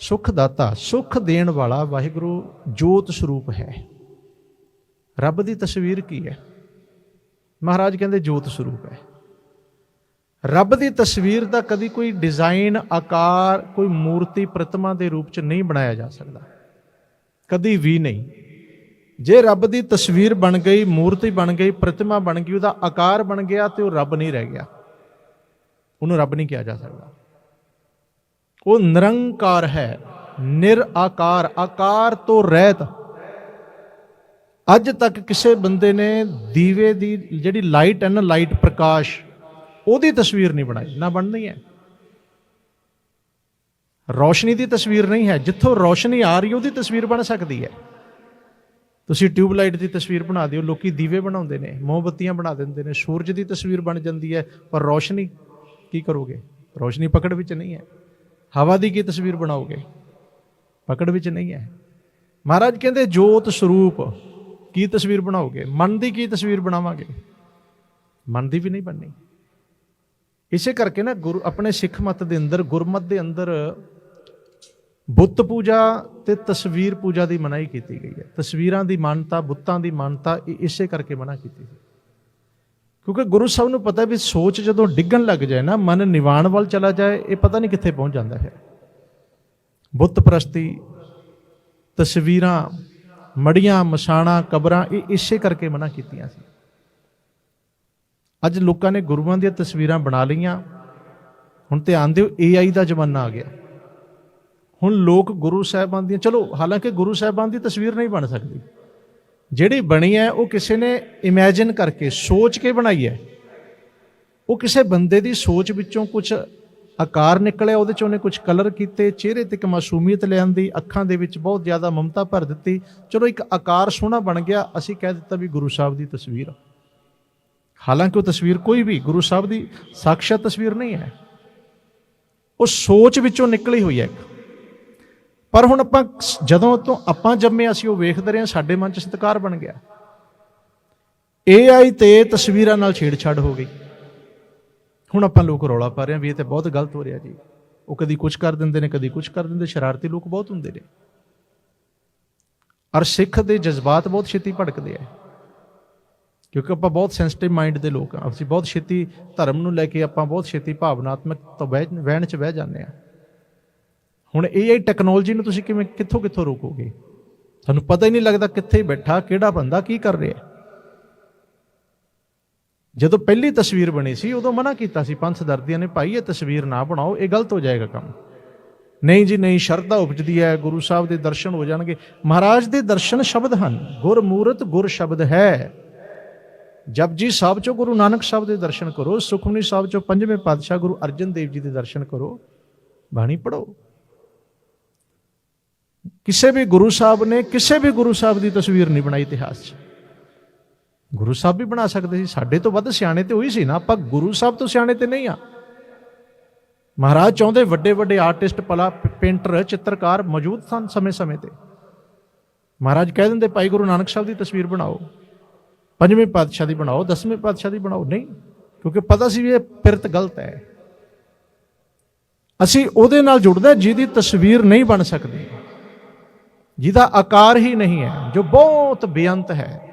ਸੁਖ ਦਾਤਾ ਸੁਖ ਦੇਣ ਵਾਲਾ ਵਾਹਿਗੁਰੂ ਜੋਤ ਸਰੂਪ ਹੈ। ਰੱਬ ਦੀ ਤਸਵੀਰ ਕੀ ਹੈ? ਮਹਾਰਾਜ ਕਹਿੰਦੇ ਜੋਤ ਸਰੂਪ ਹੈ। ਰੱਬ ਦੀ ਤਸਵੀਰ ਦਾ ਕਦੀ ਕੋਈ ਡਿਜ਼ਾਈਨ, ਆਕਾਰ, ਕੋਈ ਮੂਰਤੀ, ਪ੍ਰਤਿਮਾ ਦੇ ਰੂਪ ਚ ਨਹੀਂ ਬਣਾਇਆ ਜਾ ਸਕਦਾ। ਕਦੀ ਵੀ ਨਹੀਂ। ਜੇ ਰੱਬ ਦੀ ਤਸਵੀਰ ਬਣ ਗਈ, ਮੂਰਤੀ ਬਣ ਗਈ, ਪ੍ਰਤਿਮਾ ਬਣ ਗਈ, ਉਹਦਾ ਆਕਾਰ ਬਣ ਗਿਆ ਤੇ ਉਹ ਰੱਬ ਨਹੀਂ ਰਹਿ ਗਿਆ। ਉਹਨੂੰ ਰੱਬ ਨਹੀਂ ਕਿਹਾ ਜਾ ਸਕਦਾ। ਉਹ ਨਿਰੰਕਾਰ ਹੈ ਨਿਰਆਕਾਰ ਆਕਾਰ ਤੋਂ ਰਹਿਤ। ਅੱਜ ਤੱਕ ਕਿਸੇ ਬੰਦੇ ਨੇ ਦੀਵੇ ਦੀ ਜਿਹੜੀ ਲਾਈਟ ਹੈ ਨਾ, ਲਾਈਟ ਪ੍ਰਕਾਸ਼, ਉਹਦੀ ਤਸਵੀਰ ਨਹੀਂ ਬਣਾਈ, ਨਾ ਬਣਨੀ ਹੈ। ਰੋਸ਼ਨੀ ਦੀ ਤਸਵੀਰ ਨਹੀਂ ਹੈ, ਜਿੱਥੋਂ ਰੋਸ਼ਨੀ ਆ ਰਹੀ ਉਹਦੀ ਤਸਵੀਰ ਬਣ ਸਕਦੀ ਹੈ। ਤੁਸੀਂ ਟਿਊਬ ਲਾਈਟ ਦੀ ਤਸਵੀਰ ਬਣਾ ਦਿਓ, ਲੋਕੀ ਦੀਵੇ ਬਣਾਉਂਦੇ ਨੇ, ਮੋਮਬੱਤੀਆਂ ਬਣਾ ਦਿੰਦੇ ਨੇ, ਸੂਰਜ ਦੀ ਤਸਵੀਰ ਬਣ ਜਾਂਦੀ ਹੈ, ਪਰ ਰੋਸ਼ਨੀ ਕੀ ਕਰੋਗੇ? ਰੋਸ਼ਨੀ ਪਕੜ ਵਿੱਚ ਨਹੀਂ ਹੈ। ਹਵਾ ਦੀ ਕੀ ਤਸਵੀਰ ਬਣਾਓਗੇ? ਪਕੜ ਵਿੱਚ ਨਹੀਂ ਹੈ। ਮਹਾਰਾਜ ਕਹਿੰਦੇ, ਜੋਤ ਸਰੂਪ, ਕੀ ਤਸਵੀਰ ਬਣਾਓਗੇ? ਮਨ ਦੀ ਕੀ ਤਸਵੀਰ ਬਣਾਵਾਂਗੇ? ਮਨ ਦੀ ਵੀ ਨਹੀਂ ਬਣਨੀ। ਇਸੇ ਕਰਕੇ ਨਾ ਗੁਰੂ, ਆਪਣੇ ਸਿੱਖ ਮਤ ਦੇ ਅੰਦਰ, ਗੁਰਮਤ ਦੇ ਅੰਦਰ ਬੁੱਤ ਪੂਜਾ ਤੇ ਤਸਵੀਰ ਪੂਜਾ ਦੀ ਮਨਾਹੀ ਕੀਤੀ ਗਈ ਹੈ। ਤਸਵੀਰਾਂ ਦੀ ਮਾਨਤਾ, ਬੁੱਤਾਂ ਦੀ ਮਾਨਤਾ ਇਸੇ ਕਰਕੇ ਮਨਾ ਕੀਤੀ ਗਈ। ਕਿਉਂਕਿ ਗੁਰੂ ਸਾਹਿਬ ਨੂੰ ਪਤਾ ਵੀ ਸੋਚ ਜਦੋਂ ਡਿੱਗਣ ਲੱਗ ਜਾਏ ਨਾ, ਮਨ ਨਿਵਾਣ ਵੱਲ ਚਲਾ ਜਾਏ, ਇਹ ਪਤਾ ਨਹੀਂ ਕਿੱਥੇ ਪਹੁੰਚ ਜਾਂਦਾ ਹੈ। ਬੁੱਤ ਪ੍ਰਸਤੀ, ਤਸਵੀਰਾਂ, ਮੜੀਆਂ, ਮਸਾਣਾ, ਕਬਰਾਂ, ਇਹ ਇਸੇ ਕਰਕੇ ਮਨਾ ਕੀਤੀਆਂ ਸੀ। ਅੱਜ ਲੋਕਾਂ ਨੇ ਗੁਰੂਆਂ ਦੀਆਂ ਤਸਵੀਰਾਂ ਬਣਾ ਲਈਆਂ। ਹੁਣ ਧਿਆਨ ਦਿਓ AI ਦਾ ਜ਼ਮਾਨਾ ਆ ਗਿਆ। ਹੁਣ ਲੋਕ ਗੁਰੂ ਸਾਹਿਬਾਨ ਦੀਆਂ, ਚਲੋ, ਹਾਲਾਂਕਿ ਗੁਰੂ ਸਾਹਿਬਾਨ ਦੀ ਤਸਵੀਰ ਨਹੀਂ ਬਣ ਸਕਦੀ। ਜਿਹੜੀ ਬਣੀ ਹੈ, ਉਹ ਕਿਸੇ ਨੇ ਇਮੇਜਿਨ ਕਰਕੇ ਸੋਚ ਕੇ ਬਣਾਈ ਹੈ। ਉਹ ਕਿਸੇ ਬੰਦੇ ਦੀ ਸੋਚ ਵਿੱਚੋਂ ਕੁਝ ਆਕਾਰ ਨਿਕਲਿਆ, ਉਹਦੇ ਚ ਉਹਨੇ ਕੁਝ ਕਲਰ ਕੀਤੇ, ਚਿਹਰੇ ਤੇ ਇੱਕ ਮਾਸੂਮੀਅਤ ਲਿਆਂਦੀ, ਅੱਖਾਂ ਦੇ ਵਿੱਚ ਬਹੁਤ ਜ਼ਿਆਦਾ ਮਮਤਾ ਭਰ ਦਿੱਤੀ। ਚਲੋ, ਇੱਕ ਆਕਾਰ ਸੋਹਣਾ ਬਣ ਗਿਆ, ਅਸੀਂ ਕਹਿ ਦਿੱਤਾ ਵੀ ਗੁਰੂ ਸਾਹਿਬ ਦੀ ਤਸਵੀਰ ਹਾਲਾਂਕਿ ਉਹ ਤਸਵੀਰ ਕੋਈ ਵੀ ਗੁਰੂ ਸਾਹਿਬ ਦੀ ਸਾਖਸ਼ਾਤ ਤਸਵੀਰ ਨਹੀਂ ਹੈ। ਉਹ ਸੋਚ ਵਿੱਚੋਂ ਨਿਕਲੀ ਹੋਈ ਹੈ ਇੱਕ। ਪਰ ਹੁਣ ਆਪਾਂ ਜਦੋਂ ਤੋਂ ਆਪਾਂ ਜੰਮੇ ਅਸੀਂ ਉਹ ਵੇਖਦੇ ਰਹੇ ਹਾਂ, ਸਾਡੇ ਮਨ 'ਚ ਸਤਿਕਾਰ ਬਣ ਗਿਆ। AI ਤੇ ਤਸਵੀਰਾਂ ਨਾਲ ਛੇੜਛਾੜ ਹੋ ਗਈ। ਹੁਣ ਆਪਾਂ ਲੋਕ ਰੌਲਾ ਪਾ ਰਹੇ ਹਾਂ ਵੀ ਇਹ ਤੇ ਬਹੁਤ ਗਲਤ ਹੋ ਰਿਹਾ ਜੀ। ਉਹ ਕਦੀ ਕੁਝ ਕਰ ਦਿੰਦੇ ਨੇ, ਕਦੀ ਕੁਝ ਕਰ ਦਿੰਦੇ, ਸ਼ਰਾਰਤੀ ਲੋਕ ਬਹੁਤ ਹੁੰਦੇ ਨੇ। ਔਰ ਸਿੱਖ ਦੇ ਜਜ਼ਬਾਤ ਬਹੁਤ ਛੇਤੀ ਭੜਕਦੇ ਆ। ਕਿਉਂਕਿ ਆਪਾਂ ਬਹੁਤ ਸੈਂਸਿਟਿਵ ਮਾਈਂਡ ਦੇ ਲੋਕ ਆ ਅਸੀਂ ਬਹੁਤ ਛੇਤੀ ਧਰਮ ਨੂੰ ਲੈ ਕੇ ਆਪਾਂ ਬਹੁਤ ਛੇਤੀ ਭਾਵਨਾਤਮਕ ਤੋਂ ਬਹਿ- ਵਹਿਣ ਚ ਬਹਿ ਜਾਂਦੇ ਆ ਹੁਣ AI ਟੈਕਨੋਲੋਜੀ ਨੂੰ ਤੁਸੀਂ ਕਿਵੇਂ, ਕਿੱਥੋਂ ਕਿੱਥੋਂ ਰੋਕੋਗੇ? ਤੁਹਾਨੂੰ ਪਤਾ ਹੀ ਨਹੀਂ ਲੱਗਦਾ ਕਿੱਥੇ ਬੈਠਾ, ਕਿਹੜਾ ਬੰਦਾ ਕੀ ਕਰ ਰਿਹਾ ਜਦੋਂ ਪਹਿਲੀ ਤਸਵੀਰ ਬਣੀ ਸੀ, ਉਦੋਂ ਮਨਾ ਕੀਤਾ ਸੀ, ਪੰਥ ਦਰਦੀਆਂ ਨੇ, ਭਾਈ, ਇਹ ਤਸਵੀਰ ਨਾ ਬਣਾਓ, ਇਹ ਗਲਤ ਹੋ ਜਾਏਗਾ ਕੰਮ। ਨਹੀਂ ਜੀ, ਨਹੀਂ, ਸ਼ਰਧਾ ਉਪਜਦੀ ਹੈ, ਗੁਰੂ ਸਾਹਿਬ ਦੇ ਦਰਸ਼ਨ ਹੋ ਜਾਣਗੇ। ਮਹਾਰਾਜ ਦੇ ਦਰਸ਼ਨ ਸ਼ਬਦ ਹਨ। ਗੁਰਮੂਰਤ ਗੁਰ ਸ਼ਬਦ ਹੈ। ਜਪਜੀ ਸਾਹਿਬ ਚੋਂ ਗੁਰੂ ਨਾਨਕ ਸਾਹਿਬ ਦੇ ਦਰਸ਼ਨ ਕਰੋ, ਸੁਖਮਨੀ ਸਾਹਿਬ ਚੋਂ ਪੰਜਵੇਂ ਪਾਤਸ਼ਾਹ ਗੁਰੂ ਅਰਜਨ ਦੇਵ ਜੀ ਦੇ ਦਰਸ਼ਨ ਕਰੋ। ਬਾਣੀ ਪੜੋ ਕਿਸੇ ਵੀ ਗੁਰੂ ਸਾਹਿਬ ਨੇ ਕਿਸੇ ਵੀ ਗੁਰੂ ਸਾਹਿਬ ਦੀ ਤਸਵੀਰ ਨਹੀਂ ਬਣਾਈ ਇਤਿਹਾਸ 'ਚ। ਗੁਰੂ ਸਾਹਿਬ ਵੀ ਬਣਾ ਸਕਦੇ ਸੀ, ਸਾਡੇ ਤੋਂ ਵੱਧ ਸਿਆਣੇ ਤੇ ਉਹੀ ਸੀ ਨਾ, ਆਪਾਂ ਗੁਰੂ ਸਾਹਿਬ ਤੋਂ ਸਿਆਣੇ ਤੇ ਨਹੀਂ ਆ। ਮਹਾਰਾਜ ਚਾਹੁੰਦੇ ਵੱਡੇ ਵੱਡੇ ਆਰਟਿਸਟ ਪਲਾ ਪੇਂਟਰ, ਚਿੱਤਰਕਾਰ ਮੌਜੂਦ ਸਨ ਸਮੇਂ-ਸਮੇਂ ਤੇ। ਮਹਾਰਾਜ ਕਹਿ ਦਿੰਦੇ, ਭਾਈ ਗੁਰੂ ਨਾਨਕ ਸਾਹਿਬ ਦੀ ਤਸਵੀਰ ਬਣਾਓ। ਪੰਜਵੇਂ ਪਾਤਸ਼ਾਹ ਦੀ ਬਣਾਓ, ਦਸਵੇਂ ਪਾਤਸ਼ਾਹ ਦੀ ਬਣਾਓ। ਨਹੀਂ, ਕਿਉਂਕਿ ਪਤਾ ਸੀ ਵੀ ਇਹ ਪਿਰਤ ਗਲਤ ਹੈ। ਅਸੀਂ ਉਹਦੇ ਨਾਲ ਜੁੜਦੇ ਜਿਹਦੀ ਤਸਵੀਰ ਨਹੀਂ ਬਣ ਸਕਦੀ। ਜਿਹਦਾ ਆਕਾਰ ਹੀ ਨਹੀਂ ਹੈ, ਜੋ ਬਹੁਤ ਬੇਅੰਤ ਹੈ।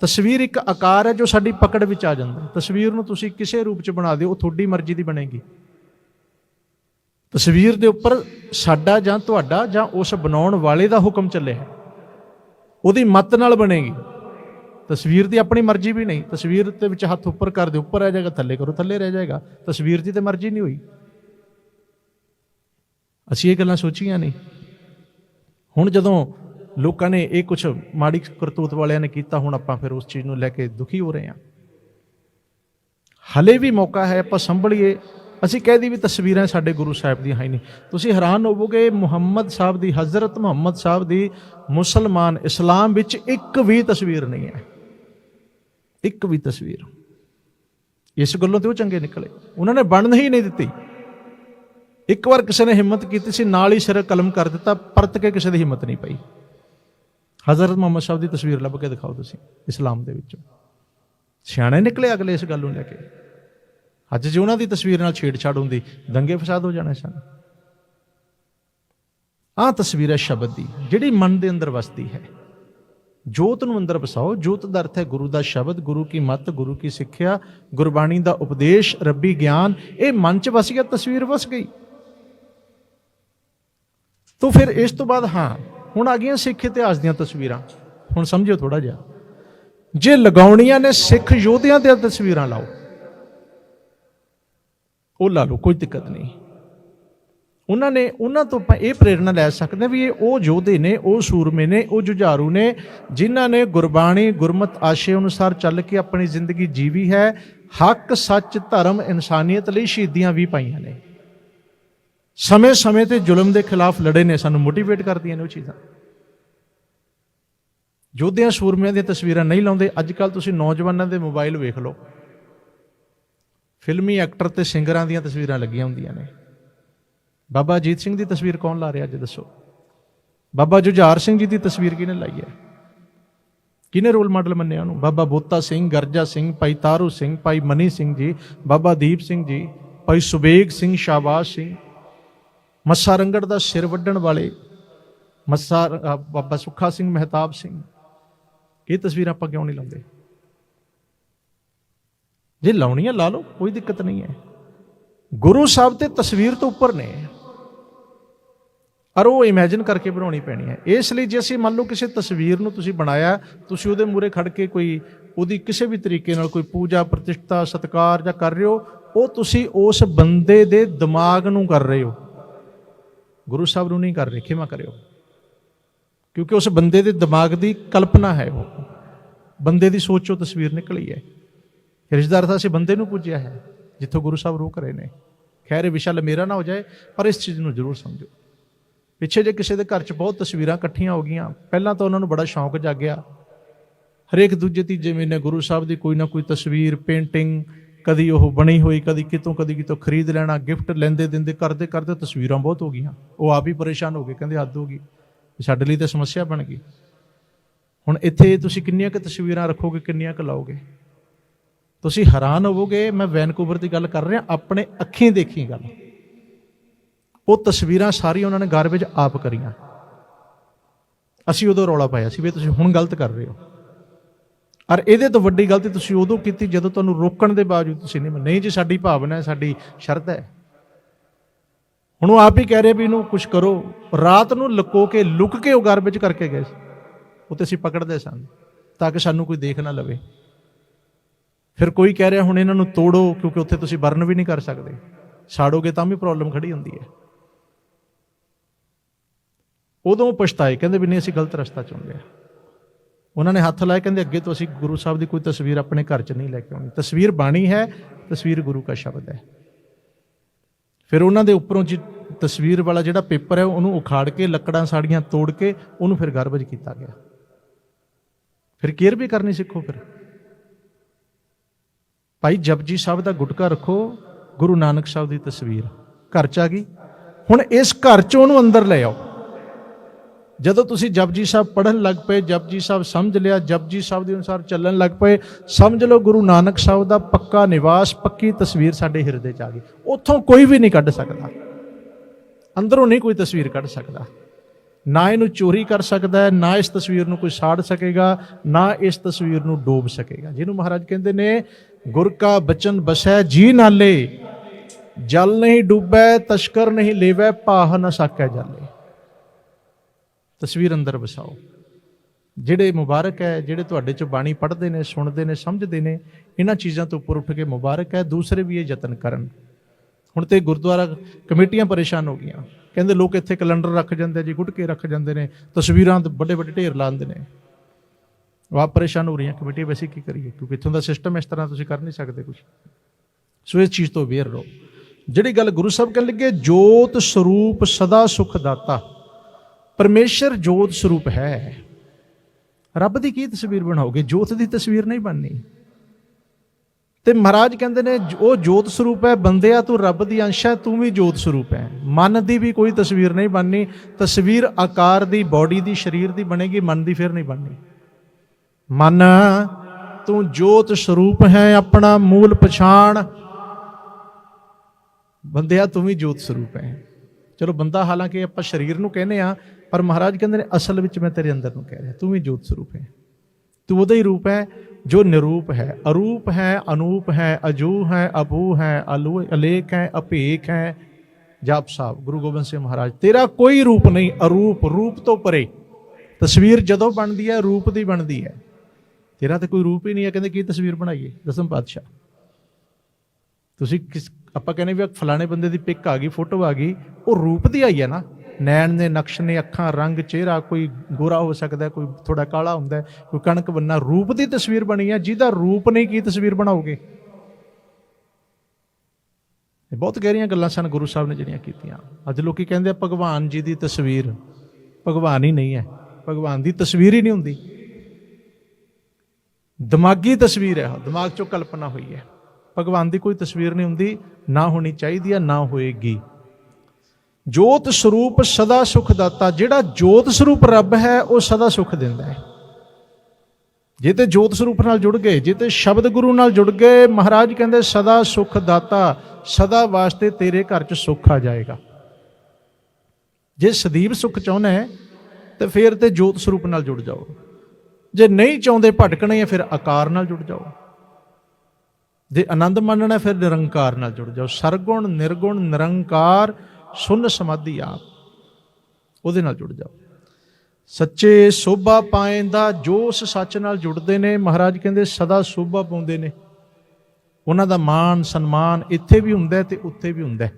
ਤਸਵੀਰ ਇੱਕ ਆਕਾਰ ਹੈ ਜੋ ਸਾਡੀ ਪਕੜ ਵਿੱਚ ਆ ਜਾਂਦਾ ਤਸਵੀਰ ਨੂੰ ਤੁਸੀਂ ਕਿਸੇ ਰੂਪ ਚ ਬਣਾ ਦਿਓ, ਉਹ ਤੁਹਾਡੀ ਮਰਜ਼ੀ ਦੀ ਬਣੇਗੀ। ਤਸਵੀਰ ਦੇ ਉੱਪਰ ਸਾਡਾ ਜਾਂ ਤੁਹਾਡਾ ਜਾਂ ਉਸ ਬਣਾਉਣ ਵਾਲੇ ਦਾ ਹੁਕਮ ਚੱਲੇ ਹੈ। ਉਹਦੀ ਮੱਤ ਨਾਲ ਬਣੇਗੀ। ਤਸਵੀਰ ਦੀ ਆਪਣੀ ਮਰਜ਼ੀ ਵੀ ਨਹੀਂ। ਤਸਵੀਰ ਦੇ ਵਿੱਚ ਹੱਥ ਉੱਪਰ ਕਰ ਦਿਓ, ਉੱਪਰ ਰਹਿ ਜਾਏਗਾ, ਥੱਲੇ ਕਰੋ, ਥੱਲੇ ਰਹਿ ਜਾਏਗਾ। ਤਸਵੀਰ ਦੀ ਤੇ ਮਰਜ਼ੀ ਨਹੀਂ ਹੋਈ। ਅਸੀਂ ਇਹ ਗੱਲਾਂ ਸੋਚੀਆਂ ਨਹੀਂ। ਹੁਣ ਜਦੋਂ ਲੋਕਾਂ ਨੇ ਇਹ ਕੁਝ ਮਾੜੀ ਕਰਤੂਤ ਵਾਲਿਆਂ ਨੇ ਕੀਤਾ, ਹੁਣ ਆਪਾਂ ਫਿਰ ਉਸ ਚੀਜ਼ ਨੂੰ ਲੈ ਕੇ ਦੁਖੀ ਹੋ ਰਹੇ ਹਾਂ। ਹਲੇ ਵੀ ਮੌਕਾ ਹੈ, ਆਪਾਂ ਸੰਭਲੀਏ। ਅਸੀਂ ਕਹਿ ਦੀ ਵੀ ਤਸਵੀਰਾਂ ਸਾਡੇ ਗੁਰੂ ਸਾਹਿਬ ਦੀਆਂ ਹੈ ਨਹੀਂ। ਤੁਸੀਂ ਹੈਰਾਨ ਹੋਵੋਗੇ, ਮੁਹੰਮਦ ਸਾਹਿਬ ਦੀ, ਹਜ਼ਰਤ ਮੁਹੰਮਦ ਸਾਹਿਬ ਦੀ ਮੁਸਲਮਾਨ ਇਸਲਾਮ ਵਿੱਚ ਇੱਕ ਵੀ ਤਸਵੀਰ ਨਹੀਂ ਹੈ। ਇੱਕ ਵੀ ਤਸਵੀਰ। ਇਸ ਗੱਲੋਂ ਤੇ ਉਹ ਚੰਗੇ ਨਿਕਲੇ। ਉਹਨਾਂ ਨੇ ਬਣਨ ਹੀ ਨਹੀਂ ਦਿੱਤੀ। ਇੱਕ ਵਾਰ ਕਿਸੇ ਨੇ ਹਿੰਮਤ ਕੀਤੀ ਸੀ, ਨਾਲ ਹੀ ਸਿਰ ਕਲਮ ਕਰ ਦਿੱਤਾ, ਪਰਤ ਕੇ ਕਿਸੇ ਦੀ ਹਿੰਮਤ ਨਹੀਂ ਪਈ। ਹਜ਼ਰਤ ਮੁਹੰਮਦ ਸਾਹਿਬ ਦੀ ਤਸਵੀਰ ਲੱਭ ਕੇ ਦਿਖਾਓ ਤੁਸੀਂ, ਇਸਲਾਮ ਦੇ ਵਿੱਚੋਂ। ਸਿਆਣੇ ਨਿਕਲੇ ਅਗਲੇ ਇਸ ਗੱਲ ਨੂੰ ਲੈ ਕੇ। ਅੱਜ ਜੇ ਉਹਨਾਂ ਦੀ ਤਸਵੀਰ ਨਾਲ ਛੇੜਛਾੜ ਹੁੰਦੀ, ਦੰਗੇ ਫਸਾਦ ਹੋ ਜਾਣੇ ਸਨ। ਆਹ ਤਸਵੀਰ ਹੈ ਸ਼ਬਦ ਦੀ, ਜਿਹੜੀ ਮਨ ਦੇ ਅੰਦਰ ਵਸਦੀ ਹੈ। ਜੋਤ ਨੂੰ ਅੰਦਰ ਵਸਾਓ, ਜੋਤ ਦਾ ਅਰਥ ਹੈ ਗੁਰੂ ਦਾ ਸ਼ਬਦ, ਗੁਰੂ ਕੀ ਮੱਤ, ਗੁਰੂ ਕੀ ਸਿੱਖਿਆ, ਗੁਰਬਾਣੀ ਦਾ ਉਪਦੇਸ਼, ਰੱਬੀ ਗਿਆਨ। ਇਹ ਮਨ ਚ ਵਸ ਗਿਆ, ਤਸਵੀਰ ਵਸ ਗਈ। ਤੋਂ ਫਿਰ ਇਸ ਤੋਂ ਬਾਅਦ, ਹਾਂ, ਹੁਣ ਆ ਗਈਆਂ ਸਿੱਖ ਇਤਿਹਾਸ ਦੀਆਂ ਤਸਵੀਰਾਂ। ਹੁਣ ਸਮਝਿਓ ਥੋੜਾ ਜਿਹਾ। ਜੇ ਲਗਾਉਣੀਆਂ ਨੇ ਸਿੱਖ ਯੋਧਿਆਂ ਦੀਆਂ ਤਸਵੀਰਾਂ ਲਾਓ, ਉਹ ਲਾ ਲਓ, ਕੋਈ ਦਿੱਕਤ ਨਹੀਂ। ਉਹਨਾਂ ਨੇ, ਉਹਨਾਂ ਤੋਂ ਆਪਾਂ ਇਹ ਪ੍ਰੇਰਣਾ ਲੈ ਸਕਦੇ ਹਾਂ ਵੀ ਇਹ ਉਹ ਯੋਧੇ ਨੇ, ਉਹ ਸੂਰਮੇ ਨੇ, ਉਹ ਜੁਝਾਰੂ ਨੇ, ਜਿਨ੍ਹਾਂ ਨੇ ਗੁਰਬਾਣੀ, ਗੁਰਮਤ ਆਸ਼ੇ ਅਨੁਸਾਰ ਚੱਲ ਕੇ ਆਪਣੀ ਜ਼ਿੰਦਗੀ ਜੀਵੀ ਹੈ, ਹੱਕ, ਸੱਚ, ਧਰਮ, ਇਨਸਾਨੀਅਤ ਲਈ ਸ਼ਹੀਦੀਆਂ ਵੀ ਪਾਈਆਂ ਨੇ। ਸਮੇਂ-ਸਮੇਂ ਤੇ ਜ਼ੁਲਮ ਦੇ ਖਿਲਾਫ ਲੜੇ ਨੇ, ਸਾਨੂੰ ਮੋਟੀਵੇਟ ਕਰਦੀਆਂ ਨੇ ਉਹ ਚੀਜ਼ਾਂ। ਯੋਧਿਆਂ, ਸੂਰਮਿਆਂ ਦੀਆਂ ਤਸਵੀਰਾਂ ਨਹੀਂ ਲਾਉਂਦੇ। ਅੱਜ ਕੱਲ ਤੁਸੀਂ ਨੌਜਵਾਨਾਂ ਦੇ ਮੋਬਾਈਲ ਵੇਖ ਲਓ। ਫਿਲਮੀ ਐਕਟਰ ਤੇ ਸਿੰਗਰਾਂ ਦੀਆਂ ਤਸਵੀਰਾਂ ਲੱਗੀਆਂ ਹੁੰਦੀਆਂ ਨੇ। ਬਾਬਾ ਅਜੀਤ ਸਿੰਘ ਦੀ ਤਸਵੀਰ ਕੌਣ ਲਾ ਰਿਹਾ, ਅੱਜ ਦੱਸੋ? ਬਾਬਾ ਜੁਝਾਰ ਸਿੰਘ ਜੀ ਦੀ ਤਸਵੀਰ ਕਿਹਨੇ ਲਾਈ ਹੈ? ਕਿਹਨੇ ਰੋਲ ਮਾਡਲ ਮੰਨਿਆ ਉਹਨੂੰ? ਬਾਬਾ ਬੋਤਾ ਸਿੰਘ, ਗਰਜਾ ਸਿੰਘ, ਭਾਈ ਤਾਰੂ ਸਿੰਘ, ਭਾਈ ਮਨੀ ਸਿੰਘ ਜੀ, ਬਾਬਾ ਦੀਪ ਸਿੰਘ ਜੀ, ਭਾਈ ਸੁਬੇਗ ਸਿੰਘ, ਸ਼ਾਬਾਸ਼ ਸਿੰਘ। ਮੱਸਾ ਰੰਗੜ ਦਾ ਸਿਰ ਵੱਢਣ ਵਾਲੇ ਮੱਸਾ ਬਾਬਾ ਸੁੱਖਾ ਸਿੰਘ ਮਹਿਤਾਬ ਸਿੰਘ। ਇਹ ਤਸਵੀਰਾਂ ਆਪਾਂ ਕਿਉਂ ਨਹੀਂ ਲਾਉਂਦੇ? ਜੇ ਲਾਉਣੀ ਹੈ ਲਾ ਲਓ, ਕੋਈ ਦਿੱਕਤ ਨਹੀਂ ਹੈ। ਗੁਰੂ ਸਾਹਿਬ ਤੇ ਤਸਵੀਰ ਤੋਂ ਉੱਪਰ ਨੇ। ਔਰ ਉਹ ਇਮੇਜਿਨ ਕਰਕੇ ਬਣਾਉਣੀ ਪੈਣੀ ਹੈ। ਇਸ ਲਈ ਜੇ ਅਸੀਂ ਮੰਨ ਲਓ ਕਿਸੇ ਤਸਵੀਰ ਨੂੰ ਤੁਸੀਂ ਬਣਾਇਆ, ਤੁਸੀਂ ਉਹਦੇ ਮੂਰੇ ਖੜ ਕੇ ਕੋਈ ਉਹਦੀ ਕਿਸੇ ਵੀ ਤਰੀਕੇ ਨਾਲ ਕੋਈ ਪੂਜਾ, ਪ੍ਰਤਿਸ਼ਠਾ, ਸਤਕਾਰ ਜਾਂ ਕਰ ਰਹੇ ਹੋ, ਉਹ ਤੁਸੀਂ ਉਸ ਬੰਦੇ ਦੇ ਦਿਮਾਗ ਨੂੰ ਕਰ ਰਹੇ ਹੋ। ਗੁਰੂ ਸਾਹਿਬ ਨੂੰ ਨਹੀਂ ਕਰ ਰਹੇ, ਖਿਮਾ ਕਰਿਓ। ਕਿਉਂਕਿ ਉਸ ਬੰਦੇ ਦੇ ਦਿਮਾਗ ਦੀ ਕਲਪਨਾ ਹੈ ਉਹ। ਬੰਦੇ ਦੀ ਸੋਚੋਂ ਤਸਵੀਰ ਨਿਕਲੀ ਹੈ। ਰਿਸ਼ਤੇਦਾਰ ਤਾਂ ਅਸੀਂ ਬੰਦੇ ਨੂੰ ਪੁੱਜਿਆ ਹੈ, ਜਿੱਥੋਂ ਗੁਰੂ ਸਾਹਿਬ ਰੋਕ ਰਹੇ ਨੇ। ਖੈਰ, ਇਹ ਵਿਸ਼ਾ ਮੇਰਾ ਨਾ ਹੋ ਜਾਏ, ਪਰ ਇਸ ਚੀਜ਼ ਨੂੰ ਜ਼ਰੂਰ ਸਮਝੋ। ਪਿੱਛੇ ਜੇ ਕਿਸੇ ਦੇ ਘਰ 'ਚ ਬਹੁਤ ਤਸਵੀਰਾਂ ਇਕੱਠੀਆਂ ਹੋ ਗਈਆਂ, ਪਹਿਲਾਂ ਤਾਂ ਉਹਨਾਂ ਨੂੰ ਬੜਾ ਸ਼ੌਂਕ ਜਾਗਿਆ। ਹਰੇਕ ਦੂਜੇ ਤੀਜੇ ਮਹੀਨੇ ਗੁਰੂ ਸਾਹਿਬ ਦੀ ਕੋਈ ਨਾ ਕੋਈ ਤਸਵੀਰ, ਪੇਂਟਿੰਗ ਕਦੀ ਉਹ ਬਣੀ ਹੋਈ, ਕਦੀ ਕਿਤੋਂ ਕਦੀ ਕਿਤੋਂ ਖਰੀਦ ਲੈਣਾ, ਗਿਫਟ ਲੈਂਦੇ ਦਿੰਦੇ, ਕਰਦੇ ਕਰਦੇ ਤਸਵੀਰਾਂ ਬਹੁਤ ਹੋ ਗਈਆਂ। ਉਹ ਆਪ ਹੀ ਪਰੇਸ਼ਾਨ ਹੋ ਗਏ, ਕਹਿੰਦੇ ਹੱਦ ਹੋ ਗਈ। ਸਾਡੇ ਲਈ ਤਾਂ ਸਮੱਸਿਆ ਬਣ ਗਈ। ਹੁਣ ਇੱਥੇ ਤੁਸੀਂ ਕਿੰਨੀਆਂ ਕੁ ਤਸਵੀਰਾਂ ਰੱਖੋਗੇ, ਕਿੰਨੀਆਂ ਕੁ ਲਾਓਗੇ? ਤੁਸੀਂ ਹੈਰਾਨ ਹੋਵੋਗੇ, ਮੈਂ ਵੈਨਕੂਵਰ ਦੀ ਗੱਲ ਕਰ ਰਿਹਾ, ਆਪਣੇ ਅੱਖੀਂ ਦੇਖੀ ਗੱਲ। ਉਹ ਤਸਵੀਰਾਂ ਸਾਰੀਆਂ ਉਹਨਾਂ ਨੇ ਗਾਰਬੇਜ ਆਪ ਕਰੀਆਂ। ਅਸੀਂ ਉਦੋਂ ਰੌਲਾ ਪਾਇਆ ਸੀ ਵੀ ਤੁਸੀਂ ਹੁਣ ਗਲਤ ਕਰ ਰਹੇ ਹੋ। ਔਰ ਇਹਦੇ ਤੋਂ ਵੱਡੀ ਗਲਤੀ ਤੁਸੀਂ ਉਦੋਂ ਕੀਤੀ ਜਦੋਂ ਤੁਹਾਨੂੰ ਰੋਕਣ ਦੇ ਬਾਵਜੂਦ ਤੁਸੀਂ ਨਹੀਂ ਨਹੀਂ ਜੀ, ਸਾਡੀ ਭਾਵਨਾ ਹੈ, ਸਾਡੀ ਸ਼ਰਤ ਹੈ। ਹੁਣ ਉਹ ਆਪ ਹੀ ਕਹਿ ਰਹੇ ਵੀ ਇਹਨੂੰ ਕੁਝ ਕਰੋ। ਰਾਤ ਨੂੰ ਲੁਕੋ ਕੇ, ਲੁਕ ਕੇ ਉਹ ਗਾਰਬੇਜ ਕਰਕੇ ਗਏ ਸੀ। ਉੱਤੇ ਅਸੀਂ ਪਕੜਦੇ ਸਨ ਤਾਂ ਕਿ ਸਾਨੂੰ ਕੋਈ ਦੇਖ ਨਾ ਲਵੇ। ਫਿਰ ਕੋਈ ਕਹਿ ਰਿਹਾ, ਹੁਣ ਇਹਨਾਂ ਨੂੰ ਤੋੜੋ, ਕਿਉਂਕਿ ਉੱਥੇ ਤੁਸੀਂ ਬਰਨ ਵੀ ਨਹੀਂ ਕਰ ਸਕਦੇ। ਸਾੜੋਗੇ ਤਾਂ ਵੀ ਪ੍ਰੋਬਲਮ ਖੜੀ ਹੁੰਦੀ ਹੈ। ਉਦੋਂ ਪਛਤਾਏ। ਕਹਿੰਦੇ ਵੀ ਨਹੀਂ, ਅਸੀਂ ਗਲਤ ਰਸਤਾ ਚੁਣ ਲਿਆ। ਉਹਨਾਂ ਨੇ ਹੱਥ ਲਾਇਆ ਕਹਿੰਦੇ ਅੱਗੇ ਤੋਂ ਅਸੀਂ ਗੁਰੂ ਸਾਹਿਬ ਦੀ ਕੋਈ ਤਸਵੀਰ ਆਪਣੇ ਘਰ 'ਚ ਨਹੀਂ ਲੈ ਕੇ ਆਉਣੀ। ਤਸਵੀਰ ਬਾਣੀ ਹੈ, ਤਸਵੀਰ ਗੁਰੂ ਦਾ ਸ਼ਬਦ ਹੈ। ਫਿਰ ਉਹਨਾਂ ਦੇ ਉੱਪਰੋਂ ਜੀ ਤਸਵੀਰ ਵਾਲਾ ਜਿਹੜਾ ਪੇਪਰ ਹੈ, ਉਹਨੂੰ ਉਖਾੜ ਕੇ, ਲੱਕੜਾਂ ਸਾੜੀਆਂ ਤੋੜ ਕੇ, ਉਹਨੂੰ ਫਿਰ ਗਰਬਜ ਕੀਤਾ ਗਿਆ। ਫਿਰ ਕੇਅਰ ਵੀ ਕਰਨੀ ਸਿੱਖੋ ਫਿਰ। ਭਾਈ ਜਪਜੀ ਸਾਹਿਬ ਦਾ ਗੁਟਕਾ ਰੱਖੋ, ਗੁਰੂ ਨਾਨਕ ਸਾਹਿਬ ਦੀ ਤਸਵੀਰ। ਘਰ ਚ ਆ ਗਈ। ਹੁਣ ਇਸ ਘਰ ਚ ਉਹਨੂੰ ਅੰਦਰ ਲੈ ਆਓ। ਜਦੋਂ ਤੁਸੀਂ ਜਪਜੀ ਸਾਹਿਬ ਪੜ੍ਹਨ ਲੱਗ ਪਏ, ਜਪਜੀ ਸਾਹਿਬ ਸਮਝ ਲਿਆ, ਜਪਜੀ ਸਾਹਿਬ ਦੇ ਅਨੁਸਾਰ ਚੱਲਣ ਲੱਗ ਪਏ, ਸਮਝ ਲਓ ਗੁਰੂ ਨਾਨਕ ਸਾਹਿਬ ਦਾ ਪੱਕਾ ਨਿਵਾਸ, ਪੱਕੀ ਤਸਵੀਰ ਸਾਡੇ ਹਿਰਦੇ ਚ ਆ ਗਈ। ਉੱਥੋਂ ਕੋਈ ਵੀ ਨਹੀਂ ਕੱਢ ਸਕਦਾ। ਅੰਦਰੋਂ ਨਹੀਂ ਕੋਈ ਤਸਵੀਰ ਕੱਢ ਸਕਦਾ। ਨਾ ਇਹਨੂੰ ਚੋਰੀ ਕਰ ਸਕਦਾ ਹੈ, ਨਾ ਇਸ ਤਸਵੀਰ ਨੂੰ ਕੋਈ ਸਾੜ ਸਕੇਗਾ, ਨਾ ਇਸ ਤਸਵੀਰ ਨੂੰ ਡੋਬ ਸਕੇਗਾ। ਜਿਹਨੂੰ ਮਹਾਰਾਜ ਕਹਿੰਦੇ ਨੇ, ਗੁਰ ਕਾ ਬਚਨ ਬਸੈ ਜੀ ਨਾਲੇ, ਜਲ ਨਹੀਂ ਡੁੱਬੈ, ਤਸ਼ਕਰ ਨਹੀਂ ਲੇਵੈ ਪਾਹ ਨਾ ਸਾਕੈ ਜਾਲੇ। ਤਸਵੀਰ ਅੰਦਰ ਵਸਾਓ ਜਿਹੜੇ ਮੁਬਾਰਕ ਹੈ, ਜਿਹੜੇ ਤੁਹਾਡੇ ਚ ਬਾਣੀ ਪੜ੍ਹਦੇ ਨੇ, ਸੁਣਦੇ ਨੇ, ਸਮਝਦੇ ਨੇ, ਇਹਨਾਂ ਚੀਜ਼ਾਂ ਤੋਂ ਉੱਪਰ ਉੱਠ ਕੇ ਮੁਬਾਰਕ ਹੈ, ਦੂਸਰੇ ਵੀ ਇਹ ਯਤਨ ਕਰਨ। ਹੁਣ ਤੇ ਗੁਰਦੁਆਰਾ ਕਮੇਟੀਆਂ ਪਰੇਸ਼ਾਨ ਹੋ ਗਈਆਂ। ਕਹਿੰਦੇ ਲੋਕ ਇੱਥੇ ਕੈਲੰਡਰ ਰੱਖ ਜਾਂਦੇ ਆ ਗੁੱਟ ਕੇ ਰੱਖ ਜਾਂਦੇ ਨੇ, ਤਸਵੀਰਾਂ ਦੇ ਵੱਡੇ ਵੱਡੇ ਢੇਰ ਲਾਉਂਦੇ ਨੇ। ਉਹ ਆਪ ਪਰੇਸ਼ਾਨ ਹੋ ਰਹੀਆਂ ਕਮੇਟੀ ਵੈਸੇ ਕੀ ਕਰੀਏ? ਕਿਉਂਕਿ ਇੱਥੋਂ ਦਾ ਸਿਸਟਮ ਇਸ ਤਰ੍ਹਾਂ ਤੁਸੀਂ ਕਰ ਨਹੀਂ ਸਕਦੇ ਕੁਝ ਸੋ ਇਸ ਚੀਜ਼ ਤੋਂ ਅਵੇਅਰ ਰਹੋ। ਜਿਹੜੀ ਗੱਲ ਗੁਰੂ ਸਾਹਿਬ ਕਹਿਣ ਲੱਗੇ, ਜੋਤ ਸਰੂਪ ਸਦਾ ਸੁਖ ਦਾਤਾ। ਪਰਮੇਸ਼ਰ ਜੋਤ ਸਰੂਪ ਹੈ। ਰੱਬ ਦੀ ਕੀ ਤਸਵੀਰ ਬਣਾਓਗੇ? ਜੋਤ ਦੀ ਤਸਵੀਰ ਨਹੀਂ ਬਣਨੀ। ਤੇ ਮਹਾਰਾਜ ਕਹਿੰਦੇ ਨੇ ਉਹ ਜੋਤ ਸਰੂਪ ਹੈ ਬੰਦਿਆ ਤੂੰ ਰੱਬ ਦੀ ਅੰਸ਼ ਹੈ, ਤੂੰ ਵੀ ਜੋਤ ਸਰੂਪ ਹੈ। ਮਨ ਦੀ ਵੀ ਕੋਈ ਤਸਵੀਰ ਨਹੀਂ ਬਣਨੀ। ਤਸਵੀਰ ਆਕਾਰ ਦੀ ਬਾਡੀ ਦੀ, ਸਰੀਰ ਦੀ ਬਣੇਗੀ, ਮਨ ਦੀ ਫਿਰ ਨਹੀਂ ਬਣਨੀ। ਮਨ, ਤੂੰ ਜੋਤ ਸਰੂਪ ਹੈ, ਆਪਣਾ ਮੂਲ ਪਛਾਣ। ਬੰਦਿਆ ਤੂੰ ਵੀ ਜੋਤ ਸਰੂਪ ਹੈ। ਚਲੋ ਬੰਦਾ ਹਾਲਾਂਕਿ ਆਪਾਂ ਸਰੀਰ ਨੂੰ ਕਹਿੰਦੇ ਆ ਪਰ ਮਹਾਰਾਜ ਕਹਿੰਦੇ ਨੇ, ਅਸਲ ਵਿੱਚ ਮੈਂ ਤੇਰੇ ਅੰਦਰ ਨੂੰ ਕਹਿ ਰਿਹਾ, ਤੂੰ ਵੀ ਜੋਤ ਸਰੂਪ ਹੈ। ਤੂੰ ਉਹਦਾ ਹੀ ਰੂਪ ਹੈ ਜੋ ਨਿਰੂਪ ਹੈ। ਅਰੂਪ ਹੈ, ਅਨੂਪ ਹੈ ਅਜੂ ਹੈ ਅਭੂ ਹੈ, ਅਲੂ, ਅਲੇਖ ਹੈ ਅਭੇਕ ਹੈ। ਜਾਪ ਸਾਹਿਬ ਗੁਰੂ ਗੋਬਿੰਦ ਸਿੰਘ ਮਹਾਰਾਜ, ਤੇਰਾ ਕੋਈ ਰੂਪ ਨਹੀਂ, ਅਰੂਪ, ਰੂਪ ਤੋਂ ਪਰੇ। ਤਸਵੀਰ ਜਦੋਂ ਬਣਦੀ ਹੈ, ਰੂਪ ਦੀ ਬਣਦੀ ਹੈ। ਤੇਰਾ ਤਾਂ ਕੋਈ ਰੂਪ ਹੀ ਨਹੀਂ ਹੈ, ਕਹਿੰਦੇ ਕੀ ਤਸਵੀਰ ਬਣਾਈਏ? ਦਸਮ ਪਾਤਸ਼ਾਹ। ਤੁਸੀਂ ਕਿਸ, ਆਪਾਂ ਕਹਿੰਦੇ ਵੀ ਫਲਾਣੇ ਬੰਦੇ ਦੀ ਪਿਕ ਆ ਗਈ, ਫੋਟੋ ਆ ਗਈ, ਉਹ ਰੂਪ ਦੀ ਆਈ ਹੈ ਨਾ। ਨੈਣ ਨੇ ਨਕਸ਼ ਨੇ ਅੱਖਾਂ ਰੰਗ ਚਿਹਰਾ ਕੋਈ ਗੋਰਾ ਹੋ ਸਕਦਾ ਕੋਈ ਥੋੜਾ ਕਾਲਾ ਹੁੰਦਾ ਕੋਈ ਕਣਕ ਬੰਨਾ ਰੂਪ ਦੀ ਤਸਵੀਰ ਬਣੀ ਹੈ ਜਿਹਦਾ ਰੂਪ ਨਹੀਂ ਕੀ ਤਸਵੀਰ ਬਣਾਓਗੇ? ਇਹ ਬਹੁਤ ਗਹਿਰੀਆਂ ਗੱਲਾਂ ਸਨ ਗੁਰੂ ਸਾਹਿਬ ਨੇ ਜਿਹੜੀਆਂ ਕੀਤੀਆਂ। ਅੱਜ ਲੋਕੀ ਕਹਿੰਦੇ ਆ ਭਗਵਾਨ ਜੀ ਦੀ ਤਸਵੀਰ ਭਗਵਾਨ ਹੀ ਨਹੀਂ ਹੈ ਭਗਵਾਨ ਦੀ ਤਸਵੀਰ ਹੀ ਨਹੀਂ ਹੁੰਦੀ। ਦਿਮਾਗੀ ਤਸਵੀਰ ਹੈ ਉਹ, ਦਿਮਾਗ ਚੋਂ ਕਲਪਨਾ ਹੋਈ ਹੈ। ਭਗਵਾਨ ਦੀ ਕੋਈ ਤਸਵੀਰ ਨਹੀਂ ਹੁੰਦੀ ਨਾ ਹੋਣੀ ਚਾਹੀਦੀ ਹੈ ਨਾ ਹੋਏਗੀ। ਜੋਤ ਸਰੂਪ ਸਦਾ ਸੁਖ ਦਾਤਾ। ਜਿਹੜਾ ਜੋਤ ਸਰੂਪ ਰੱਬ ਹੈ, ਉਹ ਸਦਾ ਸੁਖ ਦਿੰਦਾ ਹੈ। ਜੇ ਤੇ ਜੋਤ ਸਰੂਪ ਨਾਲ ਜੁੜ ਗਏ, ਜੇ ਤੇ ਸ਼ਬਦ ਗੁਰੂ ਨਾਲ ਜੁੜ ਗਏ, ਮਹਾਰਾਜ ਕਹਿੰਦੇ ਸਦਾ ਸੁਖ ਦਾਤਾ, ਸਦਾ ਵਾਸਤੇ ਤੇਰੇ ਘਰ 'ਚ ਸੁੱਖ ਆ ਜਾਏਗਾ। ਜੇ ਸਦੀਵ ਸੁਖ ਚਾਹੁੰਦਾ ਹੈ, ਤੇ ਫਿਰ ਤੇ ਜੋਤ ਸਰੂਪ ਨਾਲ ਜੁੜ ਜਾਓ। ਜੇ ਨਹੀਂ ਚਾਹੁੰਦੇ ਭਟਕਣੇ ਹੈ ਫਿਰ ਆਕਾਰ ਨਾਲ ਜੁੜ ਜਾਓ। ਜੇ ਆਨੰਦ ਮੰਨਣਾ ਫਿਰ ਨਿਰੰਕਾਰ ਨਾਲ ਜੁੜ ਜਾਓ। ਸਰਗੁਣ, ਨਿਰਗੁਣ, ਨਿਰੰਕਾਰ ਸੁਨ ਸਮਾਧੀ ਆਪ, ਉਹਦੇ ਨਾਲ ਜੁੜ ਜਾਓ। ਸੱਚੇ ਸੋਭਾ ਪਾਏਂਦਾ ਜੋ ਉਸ ਸੱਚ ਨਾਲ ਜੁੜਦੇ ਨੇ, ਮਹਾਰਾਜ ਕਹਿੰਦੇ ਸਦਾ ਸੋਭਾ ਪਾਉਂਦੇ ਨੇ। ਉਹਨਾਂ ਦਾ ਮਾਣ, ਸਨਮਾਨ ਇੱਥੇ ਵੀ ਹੁੰਦਾ ਹੈ ਤੇ ਉੱਥੇ ਵੀ ਹੁੰਦਾ ਹੈ।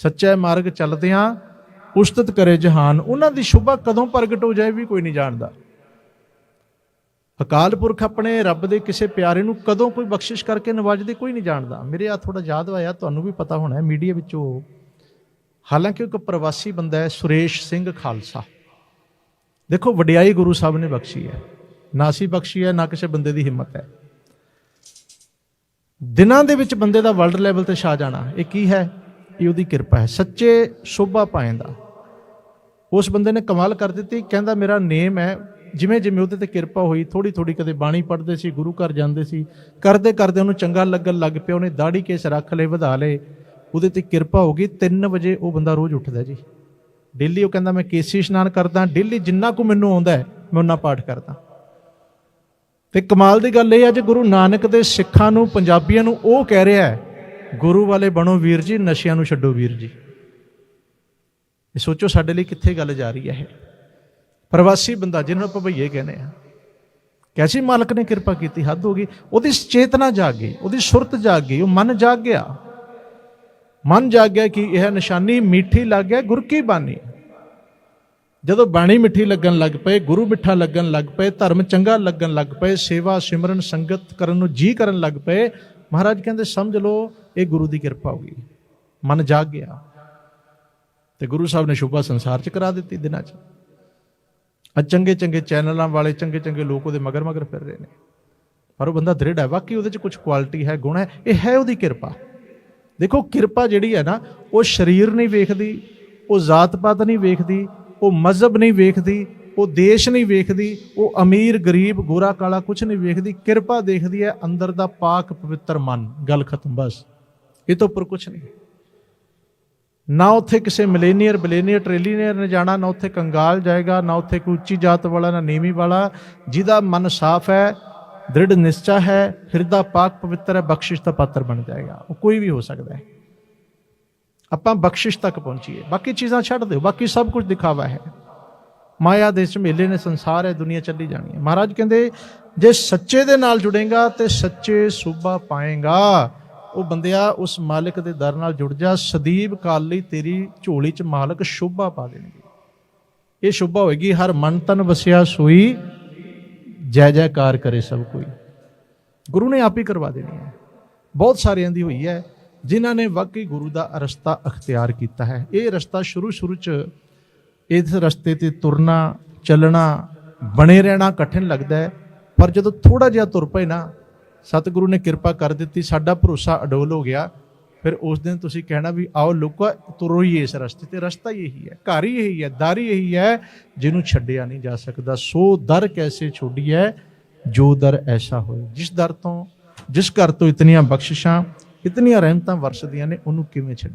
ਸੱਚਾ ਮਾਰਗ ਚੱਲਦਿਆਂ ਉਸਤਤ ਕਰੇ ਜਹਾਨ। ਉਹਨਾਂ ਦੀ ਸ਼ੋਭਾ ਕਦੋਂ ਪ੍ਰਗਟ ਹੋ ਜਾਏ ਵੀ ਕੋਈ ਨਹੀਂ ਜਾਣਦਾ। ਅਕਾਲ ਪੁਰਖ ਆਪਣੇ ਰੱਬ ਦੇ ਕਿਸੇ ਪਿਆਰੇ ਨੂੰ ਕਦੋਂ ਕੋਈ ਬਖਸ਼ਿਸ਼ ਕਰਕੇ ਨਵਾਜਦੇ ਕੋਈ ਨਹੀਂ ਜਾਣਦਾ। ਮੇਰੇ ਆ ਥੋੜਾ ਯਾਦ ਆਇਆ, ਤੁਹਾਨੂੰ ਵੀ ਪਤਾ ਹੋਣਾ ਹੈ, ਮੀਡੀਆ ਵਿੱਚੋਂ ਹਾਲਾਂਕਿ ਇੱਕ ਪ੍ਰਵਾਸੀ ਬੰਦਾ ਹੈ, ਸੁਰੇਸ਼ ਸਿੰਘ ਖਾਲਸਾ। ਦੇਖੋ, ਵਡਿਆਈ ਗੁਰੂ ਸਾਹਿਬ ਨੇ ਬਖਸ਼ੀ ਹੈ। ਨਾ ਸੀ ਬਖਸ਼ੀ ਹੈ, ਨਾ ਕਿਸੇ ਬੰਦੇ ਦੀ ਹਿੰਮਤ ਹੈ। ਦਿਨਾਂ ਦੇ ਵਿੱਚ ਬੰਦੇ ਦਾ ਵਰਲਡ ਲੈਵਲ ਤੇ ਛਾ ਜਾਣਾ ਇਹ ਕੀ ਹੈ? ਇਹ ਉਹਦੀ ਕਿਰਪਾ ਹੈ। ਸੱਚੇ ਸ਼ੋਭਾ ਪਾਏ ਦਾ। ਉਸ ਬੰਦੇ ਨੇ ਕਮਾਲ ਕਰ ਦਿੱਤੀ। ਕਹਿੰਦਾ, ਮੇਰਾ ਨੇਮ ਹੈ। ਜਿਵੇਂ ਜਿਵੇਂ ਉਹਦੇ ਤੇ ਕਿਰਪਾ ਹੋਈ ਥੋੜੀ ਥੋੜੀ ਕਦੇ ਬਾਣੀ ਪੜ੍ਹਦੇ ਸੀ, ਗੁਰੂ ਘਰ ਜਾਂਦੇ ਸੀ। ਕਰਦੇ ਕਰਦੇ ਉਹਨੂੰ ਚੰਗਾ ਲੱਗਣ ਲੱਗ ਪਿਆ। ਉਹਨੇ ਦਾੜੀ ਕੇਸ ਰੱਖ ਲਏ, ਵਧਾ ਲਏ। ਉਹਦੇ ਤੇ ਕਿਰਪਾ ਹੋ ਗਈ 3 ਵਜੇ ਉਹ ਬੰਦਾ ਰੋਜ਼ ਉੱਠਦਾ ਜੀ। ਡੇਲੀ ਉਹ ਕਹਿੰਦਾ, ਮੈਂ ਕੇਸੀ ਇਸ਼ਨਾਨ ਕਰਦਾ, ਡੇਲੀ ਜਿੰਨਾ ਕੁ ਮੈਨੂੰ ਆਉਂਦਾ ਮੈਂ ਉਹਨਾਂ ਪਾਠ ਕਰਦਾ। ਤੇ ਕਮਾਲ ਦੀ ਗੱਲ ਇਹ ਹੈ ਜੇ ਗੁਰੂ ਨਾਨਕ ਦੇ ਸਿੱਖਾਂ ਨੂੰ, ਪੰਜਾਬੀਆਂ ਨੂੰ ਉਹ ਕਹਿ ਰਿਹਾ ਹੈ, ਗੁਰੂ ਵਾਲੇ ਬਣੋ ਵੀਰ ਜੀ, ਨਸ਼ਿਆਂ ਨੂੰ ਛੱਡੋ ਵੀਰ ਜੀ। ਇਹ ਸੋਚੋ ਸਾਡੇ ਲਈ ਕਿੱਥੇ ਗੱਲ ਜਾ ਰਹੀ ਹੈ ਇਹ। ਪ੍ਰਵਾਸੀ ਬੰਦਾ, ਜਿਹਨੂੰ ਆਪਾਂ ਭਈਏ ਕਹਿੰਦੇ ਆ ਕੈਸੀ ਮਾਲਕ ਨੇ ਕਿਰਪਾ ਕੀਤੀ, ਹੱਦ ਹੋ ਗਈ। ਉਹਦੀ ਚੇਤਨਾ ਜਾਗ ਗਈ, ਉਹਦੀ ਸੁਰਤ ਜਾਗ ਗਈ, ਉਹ ਮਨ ਜਾਗ ਗਿਆ। ਮਨ ਜਾਗ ਗਿਆ ਕਿ ਇਹ ਨਿਸ਼ਾਨੀ ਮਿੱਠੀ ਲੱਗਿਆ ਗੁਰ ਕੀ ਬਾਣੀ? ਜਦੋਂ ਬਾਣੀ ਮਿੱਠੀ ਲੱਗਣ ਲੱਗ ਪਏ, ਗੁਰੂ ਮਿੱਠਾ ਲੱਗਣ ਲੱਗ ਪਏ, ਧਰਮ ਚੰਗਾ ਲੱਗਣ ਲੱਗ ਪਏ, ਸੇਵਾ ਸਿਮਰਨ ਸੰਗਤ ਕਰਨ ਨੂੰ ਜੀ ਕਰਨ ਲੱਗ ਪਏ, ਮਹਾਰਾਜ ਕਹਿੰਦੇ, ਸਮਝ ਲਓ, ਇਹ ਗੁਰੂ ਦੀ ਕਿਰਪਾ ਹੋ ਗਈ। ਮਨ ਜਾਗ ਗਿਆ। ਤੇ ਗੁਰੂ ਸਾਹਿਬ ਨੇ ਸ਼ੁਭਾ ਸੰਸਾਰ ਚ ਕਰਾ ਦਿੱਤੀ ਦਿਨਾਂ ਚ। ਅੱਜ ਚੰਗੇ ਚੰਗੇ ਚੈਨਲਾਂ ਵਾਲੇ, ਚੰਗੇ ਚੰਗੇ ਲੋਕ ਉਹਦੇ ਮਗਰ ਮਗਰ ਫਿਰ ਰਹੇ ਨੇ। ਪਰ ਉਹ ਬੰਦਾ ਦ੍ਰਿੜ ਹੈ, ਵਾਕਈ ਉਹਦੇ ਚ ਕੁਝ ਕੁਆਲਿਟੀ ਹੈ, ਗੁਣ ਹੈ, ਇਹ ਹੈ ਉਹਦੀ ਕਿਰਪਾ। ਦੇਖੋ, ਕਿਰਪਾ ਜਿਹੜੀ ਹੈ ਨਾ, ਉਹ ਸਰੀਰ ਨਹੀਂ ਵੇਖਦੀ, ਉਹ ਜ਼ਾਤ ਪਾਤ ਨਹੀਂ ਵੇਖਦੀ, ਉਹ ਮਜ਼ਹਬ ਨਹੀਂ ਵੇਖਦੀ, ਉਹ ਦੇਸ਼ ਨਹੀਂ ਵੇਖਦੀ, ਉਹ ਅਮੀਰ, ਗਰੀਬ, ਗੋਰਾ, ਕਾਲਾ ਕੁਝ ਨਹੀਂ ਵੇਖਦੀ। ਕਿਰਪਾ ਦੇਖਦੀ ਹੈ ਅੰਦਰ ਦਾ ਪਾਕ, ਪਵਿੱਤਰ ਮਨ। ਗੱਲ ਖਤਮ, ਬਸ। ਇਹ ਤੋਂ ਉੱਪਰ ਕੁਝ ਨਹੀਂ। ਨਾ ਉੱਥੇ ਕਿਸੇ ਮਿਲੇਨੀਅਰ, ਬਲੇਨੀਅਰ, ਟ੍ਰਿਲੀਨੀਅਰ ਨੇ ਜਾਣਾ, ਨਾ ਉੱਥੇ ਕੰਗਾਲ ਜਾਏਗਾ, ਨਾ ਉੱਥੇ ਕੋਈ ਉੱਚੀ ਜਾਤ ਵਾਲਾ, ਨਾ ਨੀਵੀਂ ਵਾਲਾ। ਜਿਹਦਾ ਮਨ ਸਾਫ਼ ਹੈ ਦ੍ਰਿੜ ਨਿਸ਼ਚਾ ਹੈ ਹਿਰਦਾ ਪਾਕ ਪਵਿੱਤਰ ਹੈ, ਬਖਸ਼ਿਸ਼ ਦਾ ਪਾਤਰ ਬਣ ਜਾਏਗਾ। ਉਹ ਕੋਈ ਵੀ ਹੋ ਸਕਦਾ ਹੈ। ਆਪਾਂ ਬਖਸ਼ਿਸ਼ ਤੱਕ ਪਹੁੰਚੀਏ। ਬਾਕੀ ਚੀਜ਼ਾਂ ਛੱਡ ਦਿਓ। ਬਾਕੀ ਸਭ ਕੁਝ ਦਿਖਾਵਾ ਹੈ। ਮਾਇਆ ਦੇ ਝਮੇਲੇ ਨੇ ਸੰਸਾਰ ਹੈ ਦੁਨੀਆ ਚੱਲੀ ਜਾਣੀ ਹੈ। ਮਹਾਰਾਜ ਕਹਿੰਦੇ, ਜੇ ਸੱਚੇ ਦੇ ਨਾਲ ਜੁੜੇਗਾ, ਤੇ ਸੱਚੇ ਸੂਬਾ ਪਾਏਗਾ। ਉਹ ਬੰਦਿਆ, ਉਸ ਮਾਲਕ ਦੇ ਦਰ ਨਾਲ ਜੁੜ ਜਾ। ਸਦੀਵ ਕਾਲ ਲਈ ਤੇਰੀ ਝੋਲੀ 'ਚ ਮਾਲਕ ਸ਼ੋਭਾ ਪਾ ਦੇਣਗੇ। ਇਹ ਸ਼ੋਭਾ ਹੋਏਗੀ। ਹਰ ਮਨ ਤਨ ਵਸਿਆ ਸੋਈ ਜੈ ਜੈਕਾਰ ਕਰੇ ਸਭ ਕੋਈ। ਗੁਰੂ ਨੇ ਆਪ ਹੀ ਕਰਵਾ ਦੇਣੀ ਹੈ। ਬਹੁਤ ਸਾਰਿਆਂ ਦੀ ਹੋਈ ਹੈ, ਜਿਨ੍ਹਾਂ ਨੇ ਵਾਕਈ ਗੁਰੂ ਦਾ ਰਸਤਾ ਅਖਤਿਆਰ ਕੀਤਾ ਹੈ। ਇਹ ਰਸਤਾ ਸ਼ੁਰੂ ਸ਼ੁਰੂ ਚ ਇਸ ਰਸਤੇ ਤੇ ਤੁਰਨਾ, ਚੱਲਣਾ, ਬਣੇ ਰਹਿਣਾ ਕਠਿਨ ਲੱਗਦਾ ਹੈ। ਪਰ ਜਦੋਂ ਥੋੜਾ ਜਿਹਾ ਤੁਰ ਪਏ ਨਾ, ਸਤਿਗੁਰੂ ਨੇ ਕਿਰਪਾ ਕਰ ਦਿੱਤੀ, ਸਾਡਾ ਭਰੋਸਾ ਅਡੋਲ ਹੋ ਗਿਆ। ਫਿਰ ਉਸ ਦਿਨ ਤੁਸੀਂ ਕਹਿਣਾ ਵੀ ਆਓ ਲੋਕੋ, ਤੁਰੋ ਹੀ ਇਸ ਰਸਤੇ ਤੇ, ਰਸਤਾ ਹੀ ਇਹੀ ਹੈ, ਘਰ ਹੀ ਇਹੀ ਹੈ, ਦਰ ਹੀ ਇਹੀ ਹੈ, ਜਿਹਨੂੰ ਛੱਡਿਆ ਨਹੀਂ ਜਾ ਸਕਦਾ। ਸੋ ਦਰ ਕੈਸੇ ਛੋੜੀਐ ਜੋ ਦਰ ਐਸਾ ਹੋਏ। ਜਿਸ ਦਰ ਤੋਂ, ਜਿਸ ਘਰ ਤੋਂ ਇਤਨੀਆਂ ਬਖਸ਼ਿਸ਼ਾਂ, ਇਤਨੀਆਂ ਰਹਿਮਤਾਂ ਵਰਸਦੀਆਂ ਨੇ, ਉਹਨੂੰ ਕਿਵੇਂ ਛੱਡੀ?